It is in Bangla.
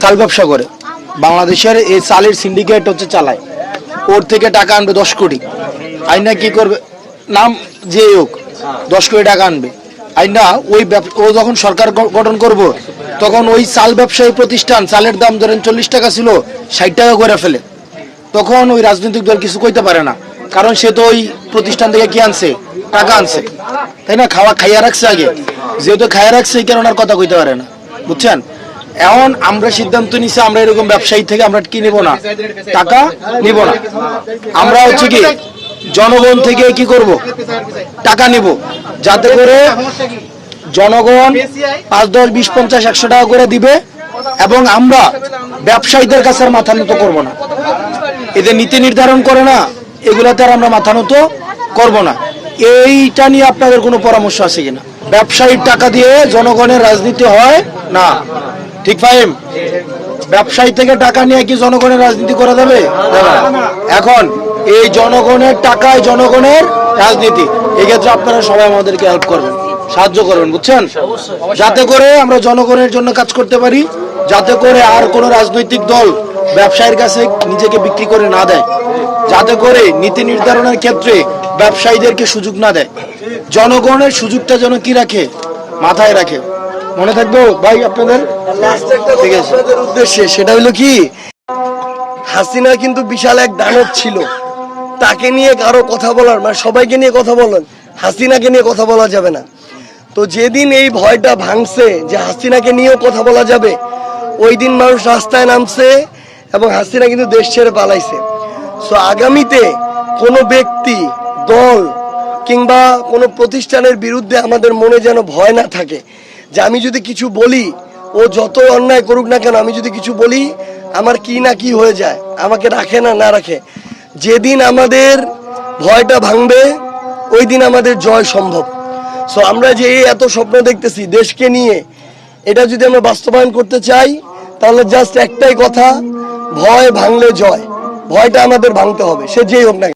চাল ব্যবসা করে। বাংলাদেশের এই চালের সিন্ডিকেট হচ্ছে চালায়। ওর থেকে টাকা আনবে দশ কোটি। আইনা কি করবে? নাম যে হোক, দশ কোটি টাকা আনবে। আইনা ওই ও যখন সরকার গঠন করব, তখন ওই চাল ব্যবসায়ী প্রতিষ্ঠান, চালের দাম ধরেন চল্লিশ টাকা ছিল, ষাট টাকা করে ফেলে। তখন ওই রাজনৈতিক দল কিছু কইতে পারে না। কারণ সে তো ওই প্রতিষ্ঠান থেকে কি আনছে? টাকা আনছে। তাই না? খাওয়া খাইয়া রাখছে আগে। যেহেতু খাইয়া রাখছে কারণে আর কথা কইতে পারে না। বুঝছেন? এখন আমরা সিদ্ধান্ত নিছি, আমরা এরকম ব্যবসায়ী থেকে আমরা কি নিব না? টাকা নিব না। আমরা হচ্ছে কি, জনগণ থেকে কি করব? টাকা নিব। যাতে করে জনগণ পাঁচ, দশ, বিশ, পঞ্চাশ, একশো টাকা করে দিবে এবং আমরা ব্যবসায়ীদের কাছে আর মাথা নত করব না। এদের নীতি নির্ধারণ করে না, এগুলাতে আর আমরা মাথা নত করব না। এইটা নিয়ে আপনাদের কোনো পরামর্শ আছে কিনা? ব্যবসায়ীর টাকা দিয়ে জনগণের রাজনীতি হয় না। ঠিক ফাহিম? ব্যবসায়ী থেকে টাকা নিয়ে কি জনগণের রাজনীতি করা যাবে? এখন এই জনগণের টাকায় জনগণের রাজনীতি। এক্ষেত্রে আপনারা সবাই আমাদেরকে হেল্প করবেন, সাহায্য করবেন, বুঝছেন? যাতে করে আমরা জনগণের জন্য কাজ করতে পারি, যাতে করে আর কোনো রাজনৈতিক দল ব্যবসায়ীর কাছে নিজেকে বিক্রি করে না দেয়। যাতে করে নীতি নির্ধারণের ক্ষেত্রে ব্যবসায়ীদেরকে সুযোগ না দেয়। জনগণের সুযোগটা যেন কি রাখে? মাথায় রাখে। মনে থাকব? ভাই, আপনাদের? ঠিক আছে। উদ্দেশ্যে সেটা হলো কি? হাসিনা কিন্তু বিশাল এক দানব ছিল। তাকে নিয়ে কারও কথা বলার মানে সবাইকে নিয়ে কথা বলেন হাসিনাকে নিয়ে কথা বলা যাবে না। তো যেদিন এই ভয়টা ভাঙছে যে হাসিনাকে নিয়েও কথা বলা যাবে, ওই দিন মানুষ রাস্তায় নামছে এবং হাসিনা কিন্তু দেশ ছেড়ে পালাইছে। সো আগামীতে কোনো ব্যক্তি, দল কিংবা কোনো প্রতিষ্ঠানের বিরুদ্ধে আমাদের মনে যেন ভয় না থাকে যে আমি যদি কিছু বলি, ও যত অন্যায় করুক না কেন, আমি যদি কিছু বলি, আমার কি না কি হয়ে যায়, আমাকে রাখে না না রাখে। যেদিন আমাদের ভয়টা ভাঙবে, ওই দিন আমাদের জয় সম্ভব। সো আমরা যে এত স্বপ্ন দেখতেছি দেশকে নিয়ে, এটা যদি আমরা বাস্তবায়ন করতে চাই, তাহলে জাস্ট একটাই কথা, ভয় ভাঙলে জয়। ভয়টা আমাদের ভাঙতে হবে, সে যেই হোক না।